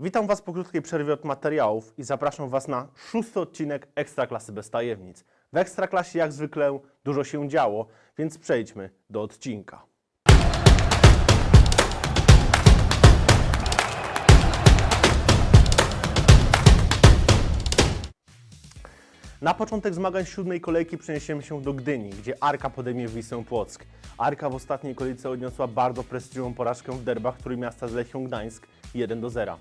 Witam Was po krótkiej przerwie od materiałów i zapraszam Was na szósty odcinek Ekstraklasy bez tajemnic. W Ekstraklasie jak zwykle dużo się działo, więc przejdźmy do odcinka. Na początek zmagań siódmej kolejki przeniesiemy się do Gdyni, gdzie Arka podejmie Wisłę Płock. Arka w ostatniej kolejce odniosła bardzo prestiżową porażkę w derbach Trójmiasta z Lechią Gdańsk 1 do 0.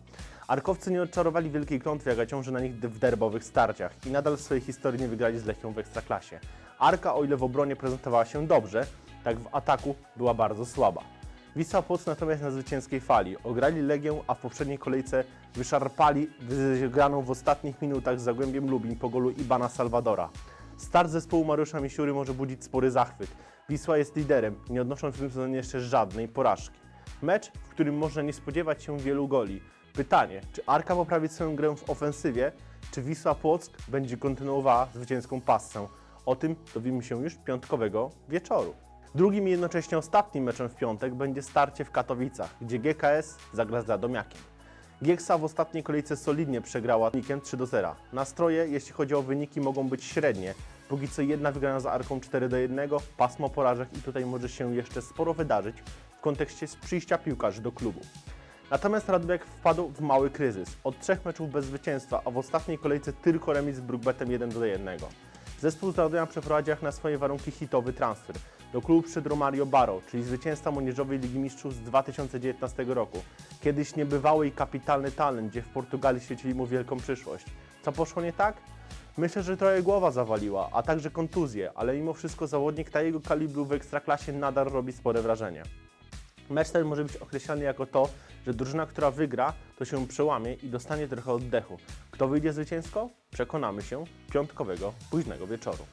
Arkowcy nie odczarowali wielkiej klątwy, jaka ciąży na nich w derbowych starciach i nadal w swojej historii nie wygrali z Lechią w Ekstraklasie. Arka, o ile w obronie prezentowała się dobrze, tak w ataku była bardzo słaba. Wisła Płock natomiast na zwycięskiej fali. Ograli Legię, a w poprzedniej kolejce wyszarpali wygraną w ostatnich minutach z Zagłębiem Lubin po golu Ibana Salvadora. Start zespołu Mariusza Misiury może budzić spory zachwyt. Wisła jest liderem, nie odnosząc w tym sezonie jeszcze żadnej porażki. Mecz, w którym można nie spodziewać się wielu goli. Pytanie, czy Arka poprawi swoją grę w ofensywie, czy Wisła Płock będzie kontynuowała zwycięską passę? O tym dowiemy się już piątkowego wieczoru. Drugim i jednocześnie ostatnim meczem w piątek będzie starcie w Katowicach, gdzie GKS zagra z Radomiakiem. Gieksa w ostatniej kolejce solidnie przegrała wynikiem 3 do 0. Nastroje, jeśli chodzi o wyniki, mogą być średnie. Póki co jedna wygrana za Arką 4 do 1, pasmo porażek i tutaj może się jeszcze sporo wydarzyć w kontekście przyjścia piłkarzy do klubu. Natomiast Radomiak wpadł w mały kryzys. Od trzech meczów bez zwycięstwa, a w ostatniej kolejce tylko remis z Brugbetem 1 do 1. Zespół z Radomia przeprowadzi jak na swoje warunki hitowy transfer. Do klubu przyszedł Romario Baro, czyli zwycięzca młodzieżowej Ligi Mistrzów z 2019 roku. Kiedyś niebywały i kapitalny talent, gdzie w Portugalii świecili mu wielką przyszłość. Co poszło nie tak? Myślę, że trochę głowa zawaliła, a także kontuzje, ale mimo wszystko zawodnik takiego kalibru w Ekstraklasie nadal robi spore wrażenie. Mecz ten może być określany jako to, że drużyna, która wygra, to się przełamie i dostanie trochę oddechu. Kto wyjdzie zwycięsko? Przekonamy się piątkowego, późnego wieczoru.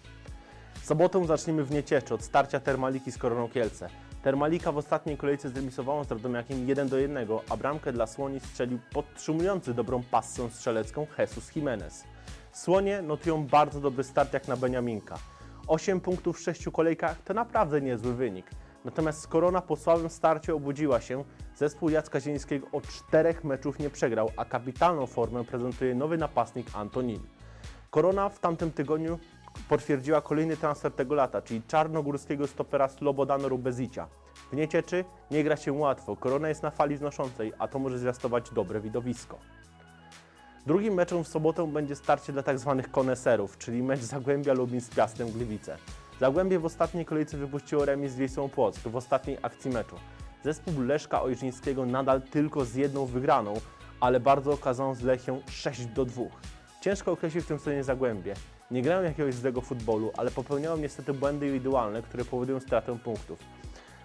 Sobotą zaczniemy w Niecieczy od starcia Termaliki z Koroną Kielce. Termalika w ostatniej kolejce zremisowała z Radomiakiem 1 do 1, a bramkę dla Słoni strzelił podtrzymujący dobrą passę strzelecką Jesus Jimenez. Słonie notują bardzo dobry start jak na Beniaminka. 8 punktów w 6 kolejkach to naprawdę niezły wynik. Natomiast Korona po słabym starcie obudziła się, zespół Jacka Zielińskiego od czterech meczów nie przegrał, a kapitalną formę prezentuje nowy napastnik Antonin. Korona w tamtym tygodniu potwierdziła kolejny transfer tego lata, czyli czarnogórskiego stopera Slobodana Rubezicia. W Niecieczy nie gra się łatwo, Korona jest na fali wznoszącej, a to może zwiastować dobre widowisko. Drugim meczem w sobotę będzie starcie dla tzw. koneserów, czyli mecz Zagłębia Lubin z Piastem Gliwice. Zagłębie w ostatniej kolejce wypuściło remis z Wisłą Płock w ostatniej akcji meczu. Zespół Leszka Ojrzyńskiego nadal tylko z jedną wygraną, ale bardzo okazał z Lechią 6 do 2. Ciężko określić w tym sezonie Zagłębie. Nie grają jakiegoś złego futbolu, ale popełniają niestety błędy indywidualne, które powodują stratę punktów.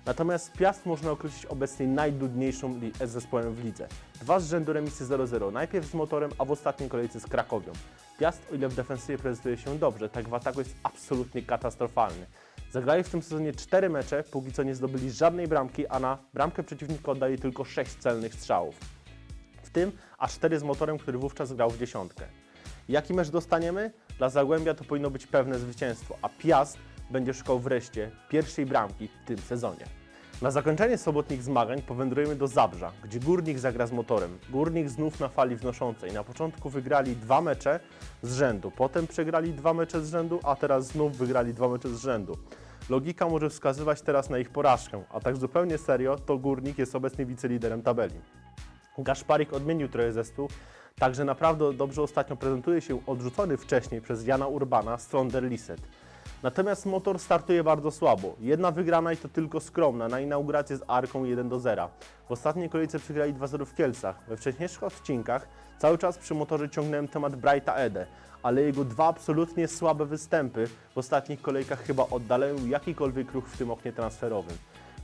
Natomiast Piast można określić obecnie najludniejszą li- zespołem w lidze. Dwa z rzędu remisy 0-0, najpierw z motorem, a w ostatniej kolejce z Krakowią. Piast, o ile w defensywie prezentuje się dobrze, tak w ataku jest absolutnie katastrofalny. Zagrali w tym sezonie cztery mecze, póki co nie zdobyli żadnej bramki, a na bramkę przeciwnika oddali tylko sześć celnych strzałów. W tym aż cztery z motorem, który wówczas grał w dziesiątkę. Jaki mecz dostaniemy? Dla Zagłębia to powinno być pewne zwycięstwo, a Piast będzie szukał wreszcie pierwszej bramki w tym sezonie. Na zakończenie sobotnich zmagań powędrujemy do Zabrza, gdzie Górnik zagra z motorem. Górnik znów na fali wznoszącej. Na początku wygrali dwa mecze z rzędu, potem przegrali dwa mecze z rzędu, a teraz znów wygrali dwa mecze z rzędu. Logika może wskazywać teraz na ich porażkę, a tak zupełnie serio to Górnik jest obecnie wiceliderem tabeli. Gaszparik odmienił trochę zespół, także naprawdę dobrze ostatnio prezentuje się odrzucony wcześniej przez Jana Urbana Stronder Lisset. Natomiast motor startuje bardzo słabo. Jedna wygrana i to tylko skromna na inaugurację z Arką 1 do 0. W ostatniej kolejce przegrali 2-0 w Kielcach. We wcześniejszych odcinkach cały czas przy motorze ciągnąłem temat Brighta Ede, ale jego dwa absolutnie słabe występy w ostatnich kolejkach chyba oddalają jakikolwiek ruch w tym oknie transferowym.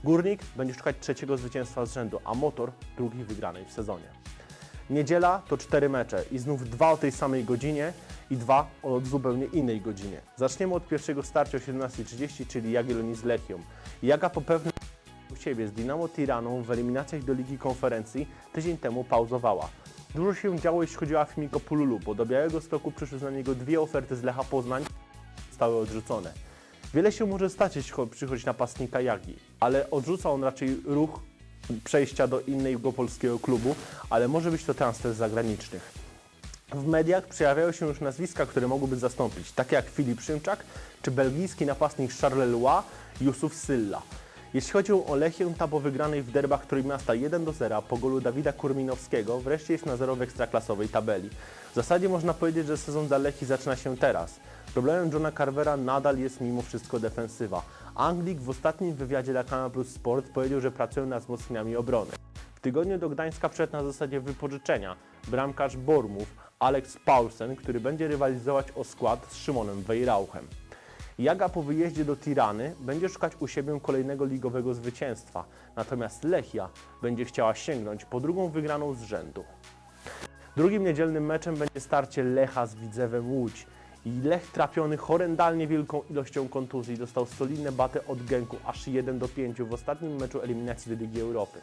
Górnik będzie szukać trzeciego zwycięstwa z rzędu, a motor drugiej wygranej w sezonie. Niedziela to cztery mecze i znów dwa o tej samej godzinie i dwa o zupełnie innej godzinie. Zaczniemy od pierwszego starcia o 17.30, czyli Jagiellonii z Lechią. Jaga po pewnym u siebie z Dinamo Tiraną w eliminacjach do Ligi Konferencji tydzień temu pauzowała. Dużo się działo, jeśli chodzi o Fimiko Pululu, bo do Białego Stoku przyszły na niego dwie oferty z Lecha Poznań, zostały odrzucone. Wiele się może stać, jeśli cho- przychodzi napastnika Jagi, ale odrzuca on raczej ruch przejścia do innego polskiego klubu, ale może być to transfer zagranicznych. W mediach przejawiają się już nazwiska, które mogłyby zastąpić, takie jak Filip Szymczak czy belgijski napastnik Charleroi Yusuf Sylla. Jeśli chodzi o Lechię, ta po wygranej w derbach Trójmiasta 1 do 0 po golu Dawida Kurminowskiego wreszcie jest na zero w ekstraklasowej tabeli. W zasadzie można powiedzieć, że sezon dla Lechii zaczyna się teraz. Problemem Johna Carvera nadal jest mimo wszystko defensywa. Anglik w ostatnim wywiadzie dla Kanal Plus Sport powiedział, że pracują nad wzmocnieniami obrony. W tygodniu do Gdańska wszedł na zasadzie wypożyczenia bramkarz Bormów Alex Paulsen, który będzie rywalizować o skład z Szymonem Wejrauchem. Jaga po wyjeździe do Tirany będzie szukać u siebie kolejnego ligowego zwycięstwa, natomiast Lechia będzie chciała sięgnąć po drugą wygraną z rzędu. Drugim niedzielnym meczem będzie starcie Lecha z Widzewem Łódź. I Lech trapiony horrendalnie wielką ilością kontuzji dostał solidne baty od Genku aż 1 do 5 w ostatnim meczu eliminacji do Ligi Europy.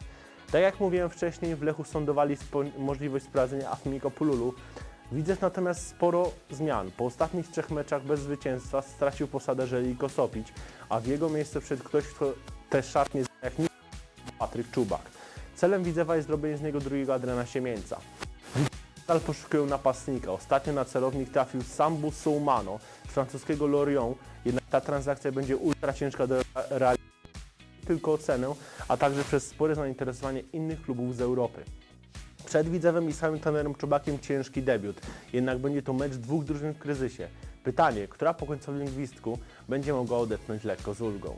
Tak jak mówiłem wcześniej, w Lechu sądowali możliwość sprowadzenia Afmiko Pululu. Widzew natomiast sporo zmian. Po ostatnich trzech meczach bez zwycięstwa stracił posadę Żeliko Sopić, a w jego miejsce wszedł ktoś, kto też szatnie jak nikt, Patryk Czubak. Celem Widzewa jest zrobienie z niego drugiego Adriana Siemieńca. Nadal poszukują napastnika. Ostatnio na celownik trafił Sambu Soumano z francuskiego Lorient, jednak ta transakcja będzie ultra ciężka do realizacji tylko o cenę, a także przez spore zainteresowanie innych klubów z Europy. Przed Widzewem i samym trenerem Czubakiem ciężki debiut, jednak będzie to mecz dwóch drużyn w kryzysie. Pytanie, która po końcowym gwizdku będzie mogła odetchnąć lekko z ulgą.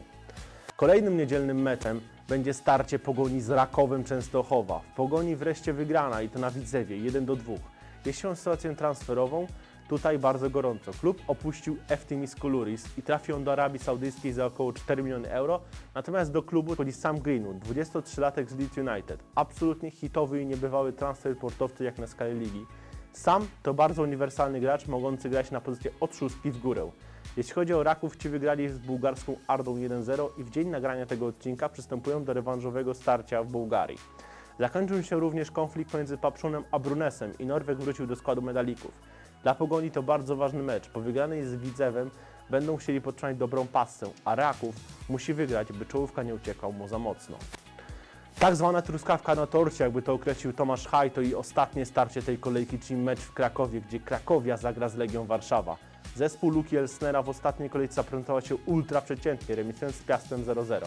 Kolejnym niedzielnym meczem będzie starcie Pogoni z Rakowem Częstochowa. W Pogoni wreszcie wygrana i to na Widzewie 1 do 2. Jeśli chodzi o sytuację transferową, tutaj bardzo gorąco. Klub opuścił FTMIS Kuluris i trafił on do Arabii Saudyjskiej za około 4 miliony euro, natomiast do klubu wchodzi Sam Greenwood, 23-latek z Leeds United. Absolutnie hitowy i niebywały transfer portowcy jak na skalę ligi. Sam to bardzo uniwersalny gracz, mogący grać na pozycję od szóstki w górę. Jeśli chodzi o Raków, ci wygrali z bułgarską Ardą 1-0 i w dzień nagrania tego odcinka przystępują do rewanżowego starcia w Bułgarii. Zakończył się również konflikt między Papszunem a Brunesem i Norweg wrócił do składu medalików. Dla Pogoni to bardzo ważny mecz. Po wygranej z Widzewem będą chcieli podtrzymać dobrą pasę, a Raków musi wygrać, by czołówka nie uciekał mu za mocno. Tak zwana truskawka na torcie, jakby to określił Tomasz Haj, to i ostatnie starcie tej kolejki, czyli mecz w Krakowie, gdzie Krakowia zagra z Legią Warszawa. Zespół Luki Elsnera w ostatniej kolejce zaprezentował się ultra przeciętnie, remisując z Piastem 0-0.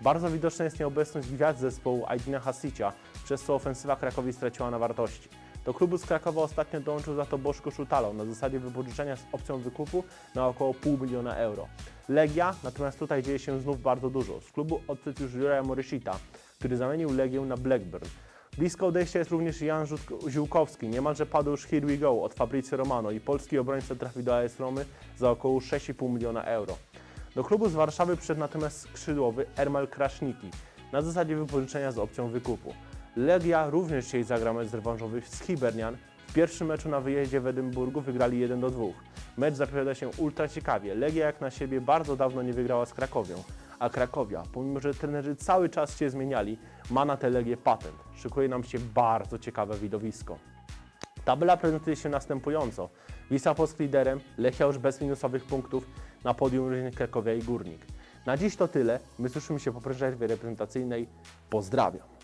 Bardzo widoczna jest nieobecność gwiazd zespołu Aidina Hasicia, przez co ofensywa Krakowi straciła na wartości. Do klubu z Krakowa ostatnio dołączył za to Boszko Szutalo na zasadzie wypożyczenia z opcją wykupu na około pół miliona euro. Legia, natomiast tutaj dzieje się znów bardzo dużo. Z klubu odszedł już Juraj Morysita, który zamienił Legię na Blackburn. Blisko odejścia jest również Jan Ziółkowski, niemalże padł już Here We Go od Fabrizio Romano i polski obrońca trafił do AS Romy za około 6,5 miliona euro. Do klubu z Warszawy przyszedł natomiast skrzydłowy Ermal Kraszniki na zasadzie wypożyczenia z opcją wykupu. Legia również dzisiaj zagra mecz rewanżowy z Hibernian. W pierwszym meczu na wyjeździe w Edynburgu wygrali 1 do 2. Mecz zapowiada się ultra ciekawie. Legia jak na siebie bardzo dawno nie wygrała z Krakowią, a Krakowia, pomimo że trenerzy cały czas się zmieniali, ma na tę Legię patent. Szykuje nam się bardzo ciekawe widowisko. Tabela prezentuje się następująco. Wisła Płock liderem, Lechia już bez minusowych punktów, na podium również Krakowia i Górnik. Na dziś to tyle. My słyszymy się po przerwie reprezentacyjnej. Pozdrawiam.